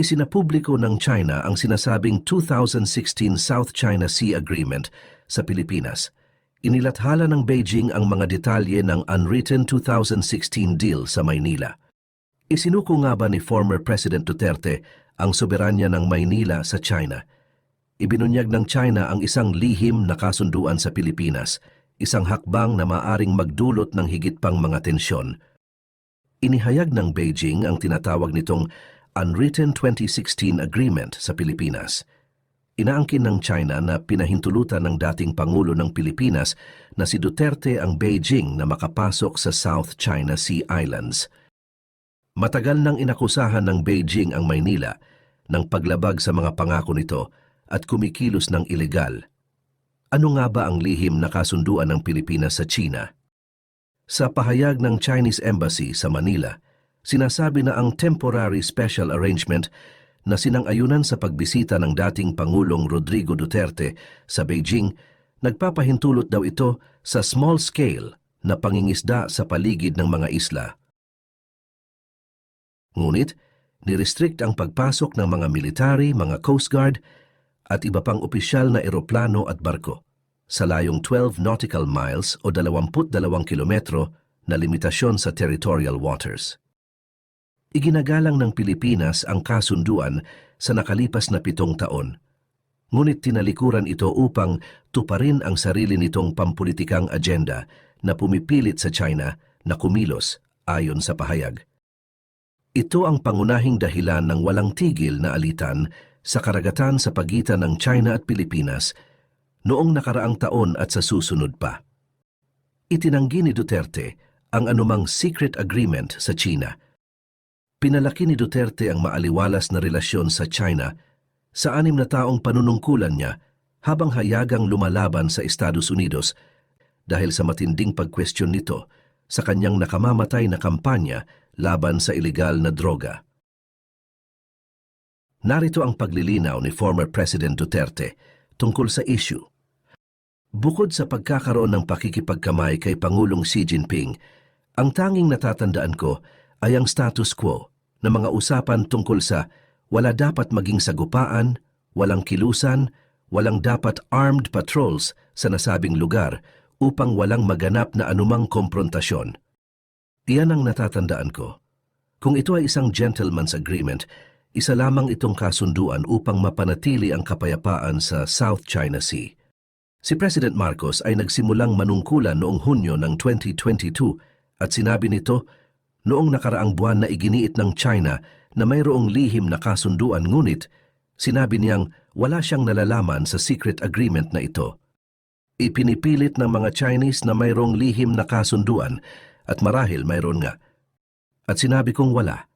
isinapubliko ng China ang sinasabing 2016 South China Sea Agreement sa Pilipinas. Inilathala ng Beijing ang mga detalye ng unwritten 2016 deal sa Maynila. Isinuko nga ba ni former President Duterte ang soberanya ng Maynila sa China? Ibinunyag ng China ang isang lihim na kasunduan sa Pilipinas, isang hakbang na maaring magdulot ng higit pang mga tensyon. Inihayag ng Beijing ang tinatawag nitong Unwritten 2016 Agreement sa Pilipinas. Inaangkin ng China na pinahintulutan ng dating Pangulo ng Pilipinas na si Duterte ang Beijing na makapasok sa South China Sea Islands. Matagal nang inakusahan ng Beijing ang Maynila ng paglabag sa mga pangako nito at kumikilos ng ilegal. Ano nga ba ang lihim na kasunduan ng Pilipinas sa China? Sa pahayag ng Chinese Embassy sa Manila, sinasabi na ang Temporary Special Arrangement na sinang-ayunan sa pagbisita ng dating Pangulong Rodrigo Duterte sa Beijing, nagpapahintulot daw ito sa small scale na pangingisda sa paligid ng mga isla. Ngunit, nirestrict ang pagpasok ng mga military, mga Coast Guard at iba pang opisyal na eroplano at barko sa layong 12 nautical miles o 22 kilometro na limitasyon sa territorial waters. Iginagalang ng Pilipinas ang kasunduan sa nakalipas na pitong taon, ngunit tinalikuran ito upang tuparin ang sarili nitong pampulitikang agenda na pumipilit sa China na kumilos ayon sa pahayag. Ito ang pangunahing dahilan ng walang tigil na alitan sa karagatan sa pagitan ng China at Pilipinas noong nakaraang taon at sa susunod pa. Itinanggi ni Duterte ang anumang secret agreement sa China. Pinalaki ni Duterte ang maaliwalas na relasyon sa China sa anim na taong panunungkulan niya habang hayagang lumalaban sa Estados Unidos dahil sa matinding pagkwestiyon nito sa kanyang nakamamatay na kampanya laban sa ilegal na droga. Narito ang paglilinaw ni former President Duterte tungkol sa issue. Bukod sa pagkakaroon ng pakikipagkamay kay Pangulong Xi Jinping, ang tanging natatandaan ko ay ang status quo na mga usapan tungkol sa wala dapat maging sagupaan, walang kilusan, walang dapat armed patrols sa nasabing lugar upang walang maganap na anumang komprontasyon. Iyan ang natatandaan ko. Kung ito ay isang gentleman's agreement, isa lamang itong kasunduan upang mapanatili ang kapayapaan sa South China Sea. Si President Marcos ay nagsimulang manungkulan noong Hunyo ng 2022 at sinabi nito noong nakaraang buwan na iginiit ng China na mayroong lihim na kasunduan ngunit sinabi niyang wala siyang nalalaman sa secret agreement na ito. Ipinipilit ng mga Chinese na mayroong lihim na kasunduan at marahil mayroon nga. At sinabi kong wala.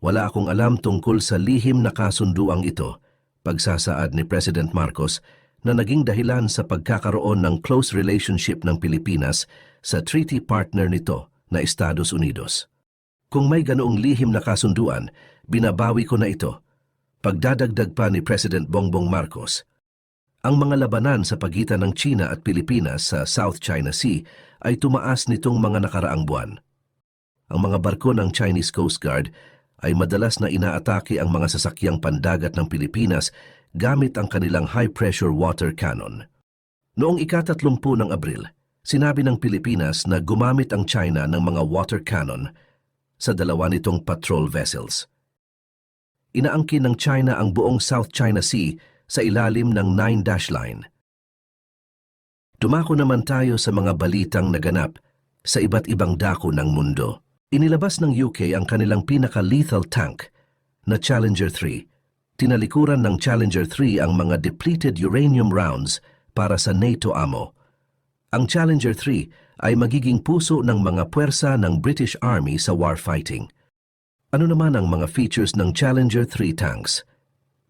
Wala akong alam tungkol sa lihim na kasunduang ito, pagsasaad ni President Marcos na naging dahilan sa pagkakaroon ng close relationship ng Pilipinas sa treaty partner nito na Estados Unidos. Kung may ganoong lihim na kasunduan, binabawi ko na ito. Pagdadagdag pa ni President Bongbong Marcos, ang mga labanan sa pagitan ng China at Pilipinas sa South China Sea ay tumaas nitong mga nakaraang buwan. Ang mga barko ng Chinese Coast Guard ay madalas na inaatake ang mga sasakyang pandagat ng Pilipinas gamit ang kanilang high-pressure water cannon. Noong ikatatlumpu ng Abril, sinabi ng Pilipinas na gumamit ang China ng mga water cannon sa dalawa nitong patrol vessels. Inaangkin ng China ang buong South China Sea sa ilalim ng Nine Dash Line. Dumako naman tayo sa mga balitang naganap sa iba't ibang dako ng mundo. Inilabas ng UK ang kanilang pinaka-lethal tank na Challenger 3. Tinalikuran ng Challenger 3 ang mga depleted uranium rounds para sa NATO ammo. Ang Challenger 3 ay magiging puso ng mga puwersa ng British Army sa warfighting. Ano naman ang mga features ng Challenger 3 tanks?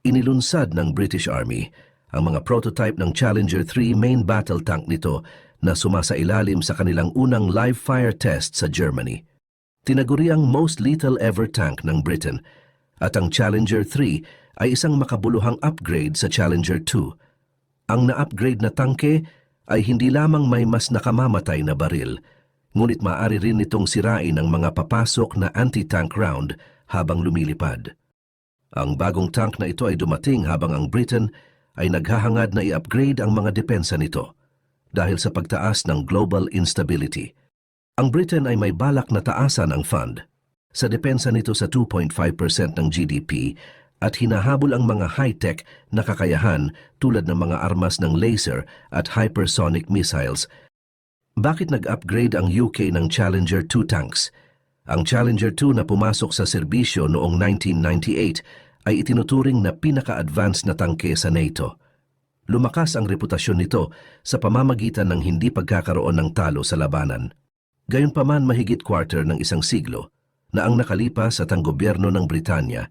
Inilunsad ng British Army ang mga prototype ng Challenger 3 main battle tank nito na sumasailalim sa kanilang unang live fire test sa Germany. Tinaguri ang most lethal ever tank ng Britain at ang Challenger 3 ay isang makabuluhang upgrade sa Challenger 2. Ang na-upgrade na tangke ay hindi lamang may mas nakamamatay na baril, ngunit maaari rin itong sirain ng mga papasok na anti-tank round habang lumilipad. Ang bagong tank na ito ay dumating habang ang Britain ay naghahangad na i-upgrade ang mga depensa nito dahil sa pagtaas ng global instability. Ang Britain ay may balak na taasan ang fund sa depensa nito sa 2.5% ng GDP at hinahabol ang mga high-tech na kakayahan tulad ng mga armas ng laser at hypersonic missiles. Bakit nag-upgrade ang UK ng Challenger 2 tanks? Ang Challenger 2 na pumasok sa serbisyo noong 1998 ay itinuturing na pinaka-advanced na tangke sa NATO. Lumakas ang reputasyon nito sa pamamagitan ng hindi pagkakaroon ng talo sa labanan. Gayunpaman mahigit quarter ng isang siglo na ang nakalipas at ang gobyerno ng Britanya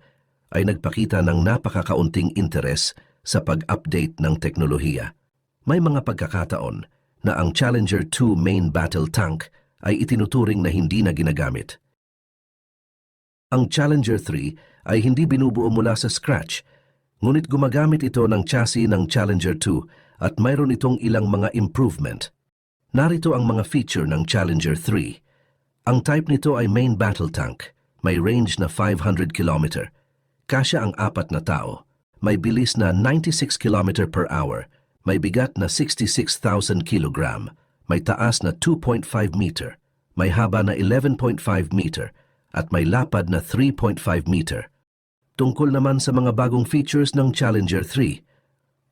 ay nagpakita ng napakakaunting interes sa pag-update ng teknolohiya. May mga pagkakataon na ang Challenger 2 main battle tank ay itinuturing na hindi na ginagamit. Ang Challenger 3 ay hindi binubuo mula sa scratch, ngunit gumagamit ito ng chassis ng Challenger 2 at mayroon itong ilang mga improvement. Narito ang mga feature ng Challenger 3. Ang type nito ay main battle tank, may range na 500 km. Kasya ang apat na tao, may bilis na 96 km per hour, may bigat na 66,000 kg, may taas na 2.5 meter, may haba na 11.5 meter, at may lapad na 3.5 meter. Tungkol naman sa mga bagong features ng Challenger 3,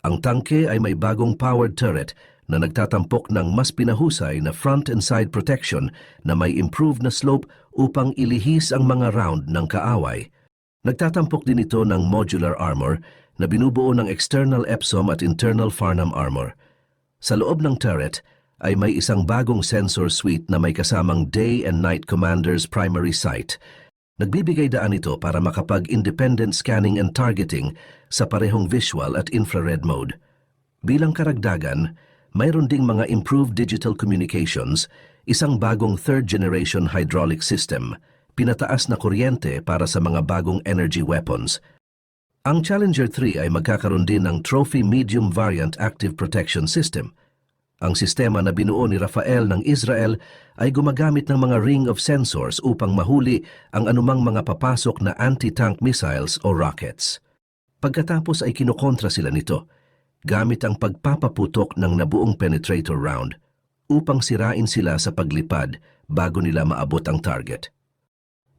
ang tangke ay may bagong powered turret na nagtatampok ng mas pinahusay na front and side protection na may improved na slope upang ilihis ang mga round ng kaaway. Nagtatampok din ito ng modular armor na binubuo ng external Epsom at internal Farnham armor. Sa loob ng turret ay may isang bagong sensor suite na may kasamang day and night commander's primary sight. Nagbibigay daan ito para makapag-independent scanning and targeting sa parehong visual at infrared mode. Bilang karagdagan, mayroon ding mga improved digital communications, isang bagong third-generation hydraulic system, pinataas na kuryente para sa mga bagong energy weapons. Ang Challenger 3 ay magkakaroon din ng Trophy Medium Variant Active Protection System. Ang sistema na binuo ni Rafael ng Israel ay gumagamit ng mga ring of sensors upang mahuli ang anumang mga papasok na anti-tank missiles o rockets. Pagkatapos ay kinokontra sila nito gamit ang pagpapaputok ng nabuong penetrator round upang sirain sila sa paglipad bago nila maabot ang target.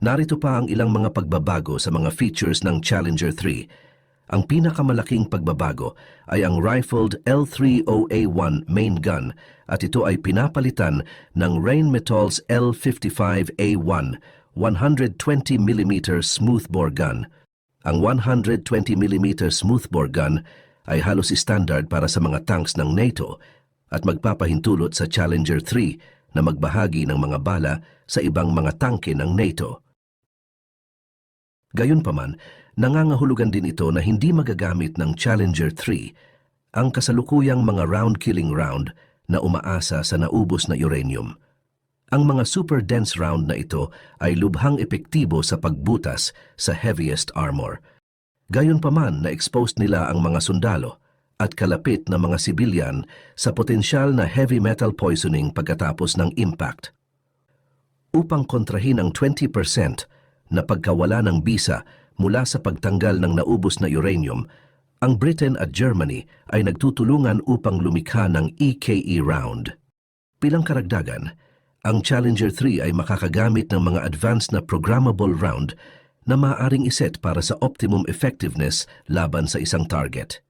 Narito pa ang ilang mga pagbabago sa mga features ng Challenger 3. Ang pinakamalaking pagbabago ay ang rifled L30A1 main gun at ito ay pinapalitan ng Rheinmetalls L55A1 120mm smoothbore gun. Ang 120mm smoothbore gun ay halos standard para sa mga tanks ng NATO at magpapahintulot sa Challenger 3 na magbahagi ng mga bala sa ibang mga tangke ng NATO. Gayunpaman, nangangahulugan din ito na hindi magagamit ng Challenger 3 ang kasalukuyang mga round-killing round na umaasa sa naubos na uranium. Ang mga super dense round na ito ay lubhang epektibo sa pagbutas sa heaviest armor. Gayunpaman na exposed nila ang mga sundalo at kalapit na mga sibilyan sa potensyal na heavy metal poisoning pagkatapos ng impact. Upang kontrahin ang 20% na pagkawala ng bisa mula sa pagtanggal ng naubos na uranium, ang Britain at Germany ay nagtutulungan upang lumikha ng EKE round. Bilang karagdagan, ang Challenger 3 ay makakagamit ng mga advanced na programmable round na maaaring iset para sa optimum effectiveness laban sa isang target.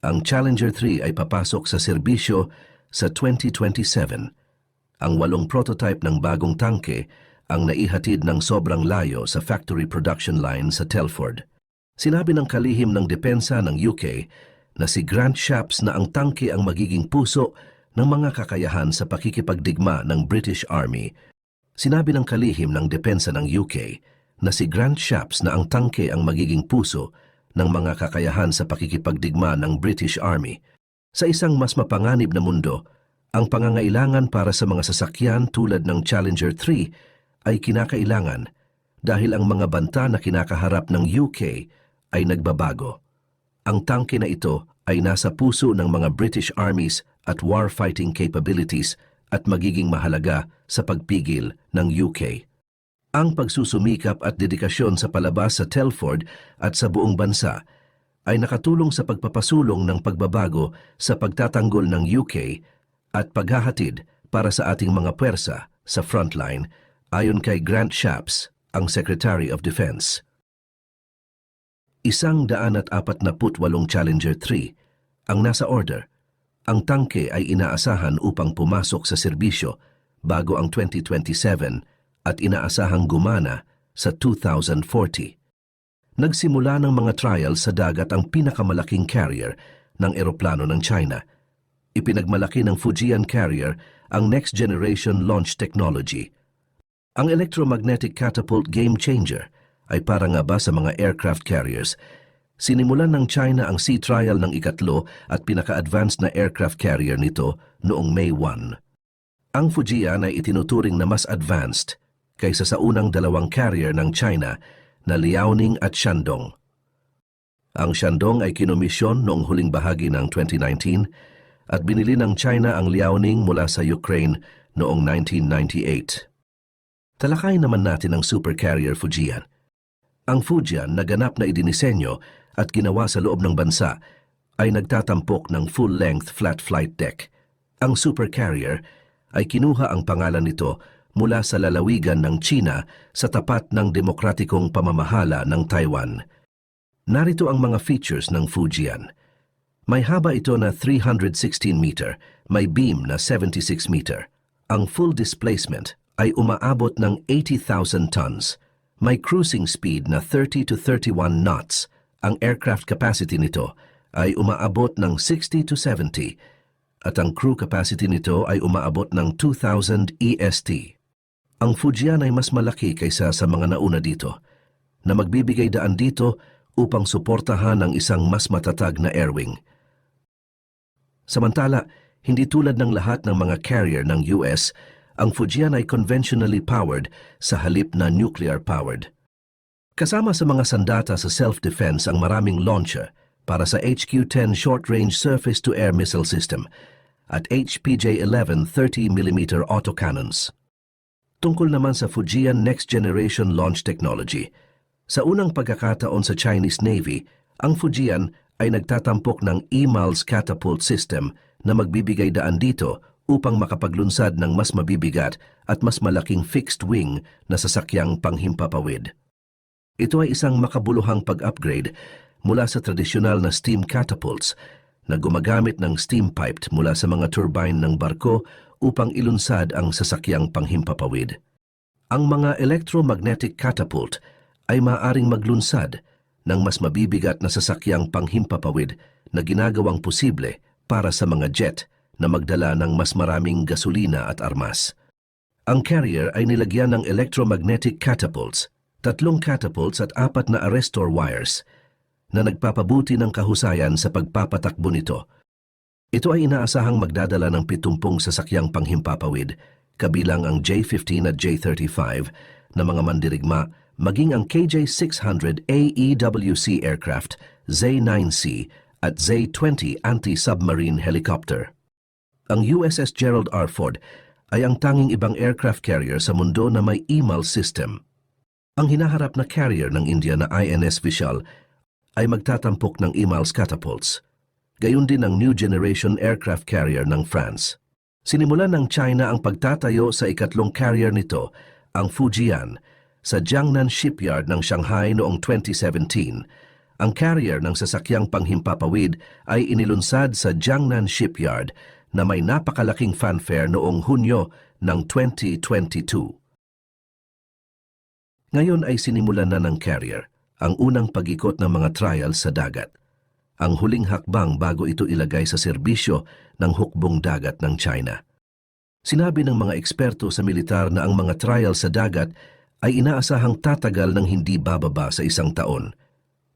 Ang Challenger 3 ay papasok sa serbisyo sa 2027. Ang walong prototype ng bagong tangke ang naihatid ng sobrang layo sa factory production line sa Telford. Sinabi ng kalihim ng depensa ng UK na si Grant Shapps na ang tangke ang magiging puso ng mga kakayahan sa pakikipagdigma ng British Army. Sinabi ng kalihim ng depensa ng UK na si Grant Shapps na ang tangke ang magiging puso ng mga kakayahan sa pakikipagdigma ng British Army. Sa isang mas mapanganib na mundo, ang pangangailangan para sa mga sasakyan tulad ng Challenger 3 ay kinakailangan dahil ang mga banta na kinakaharap ng UK ay nagbabago. Ang tangke na ito ay nasa puso ng mga British armies at warfighting capabilities at magiging mahalaga sa pagpigil ng UK. Ang pagsusumikap at dedikasyon sa palabas sa Telford at sa buong bansa ay nakatulong sa pagpapasulong ng pagbabago sa pagtatanggol ng UK at paghahatid para sa ating mga puwersa sa frontline ayon kay Grant Shapps, ang Secretary of Defense. Isang daan at apat na putwalong Challenger 3 ang nasa order. Ang tangke ay inaasahan upang pumasok sa serbisyo bago ang 2027 at inaasahang gumana sa 2040. Nagsimula ng mga trial sa dagat ang pinakamalaking carrier ng eroplano ng China. Ipinagmalaki ng Fujian Carrier ang next generation launch technology. Ang electromagnetic catapult game changer ay para nga ba sa mga aircraft carriers. Sinimulan ng China ang sea trial ng ikatlo at pinaka-advanced na aircraft carrier nito noong May 1. Ang Fujian ay itinuturing na mas advanced kaysa sa unang dalawang carrier ng China na Liaoning at Shandong. Ang Shandong ay kinomisyon noong huling bahagi ng 2019 at binili ng China ang Liaoning mula sa Ukraine noong 1998. Talakay naman natin ang supercarrier Fujian. Ang Fujian na ganap na idinisenyo at ginawa sa loob ng bansa ay nagtatampok ng full-length flat flight deck. Ang supercarrier ay kinuha ang pangalan nito mula sa lalawigan ng China sa tapat ng demokratikong pamamahala ng Taiwan. Narito ang mga features ng Fujian. May haba ito na 316 meter, may beam na 76 meter. Ang full displacement ay umaabot ng 80,000 tons. May cruising speed na 30 to 31 knots. Ang aircraft capacity nito ay umaabot ng 60 to 70 at ang crew capacity nito ay umaabot ng 2,000 EST. Ang Fujian ay mas malaki kaysa sa mga nauna dito, na magbibigay daan dito upang suportahan ang isang mas matatag na airwing. Samantala, hindi tulad ng lahat ng mga carrier ng US, ang Fujian ay conventionally powered sa halip na nuclear-powered. Kasama sa mga sandata sa self-defense ang maraming launcher para sa HQ-10 short-range surface-to-air missile system at HPJ-11 30mm autocannons. Tungkol naman sa Fujian Next Generation Launch Technology, sa unang pagkakataon sa Chinese Navy, ang Fujian ay nagtatampok ng EMALS catapult system na magbibigay daan dito upang makapaglunsad ng mas mabibigat at mas malaking fixed wing na sasakyang panghimpapawid. Ito ay isang makabuluhang pag-upgrade mula sa tradisyonal na steam catapults na gumagamit ng steam piped mula sa mga turbine ng barko upang ilunsad ang sasakyang panghimpapawid. Ang mga electromagnetic catapult ay maaring maglunsad ng mas mabibigat na sasakyang panghimpapawid na ginagawang posible para sa mga jet na magdala ng mas maraming gasolina at armas. Ang carrier ay nilagyan ng electromagnetic catapults, tatlong catapults at apat na arrestor wires na nagpapabuti ng kahusayan sa pagpapatakbo nito. Ito ay inaasahang magdadala ng 70 sasakyang panghimpapawid, kabilang ang J-15 at J-35 na mga mandirigma maging ang KJ-600 AEWC aircraft, Z-9C at Z-20 anti-submarine helicopter. Ang USS Gerald R. Ford ay ang tanging ibang aircraft carrier sa mundo na may EMAL system. Ang hinaharap na carrier ng India na INS Vishal ay magtatampok ng EMALS catapults. Gayun din ang new generation aircraft carrier ng France. Sinimulan ng China ang pagtatayo sa ikatlong carrier nito, ang Fujian, sa Jiangnan Shipyard ng Shanghai noong 2017. Ang carrier ng sasakyang panghimpapawid ay inilunsad sa Jiangnan Shipyard na may napakalaking fanfare noong Hunyo ng 2022. Ngayon ay sinimulan na ng carrier ang unang pag-ikot ng mga trial sa dagat. Ang huling hakbang bago ito ilagay sa serbisyo ng hukbong dagat ng China. Sinabi ng mga eksperto sa militar na ang mga trial sa dagat ay inaasahang tatagal ng hindi bababa sa isang taon,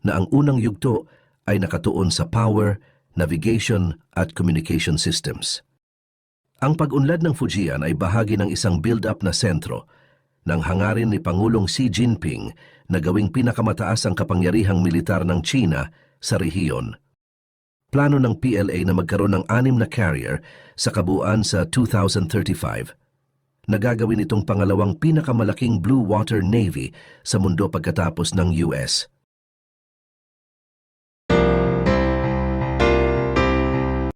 na ang unang yugto ay nakatuon sa power, navigation at communication systems. Ang pag-unlad ng Fujian ay bahagi ng isang build-up na sentro ng hangarin ni Pangulong Xi Jinping na gawing pinakamataas ang kapangyarihang militar ng China sa rehiyon. Plano ng PLA na magkaroon ng anim na carrier sa kabuuan sa 2035. Nagagawin itong pangalawang pinakamalaking blue water navy sa mundo pagkatapos ng US.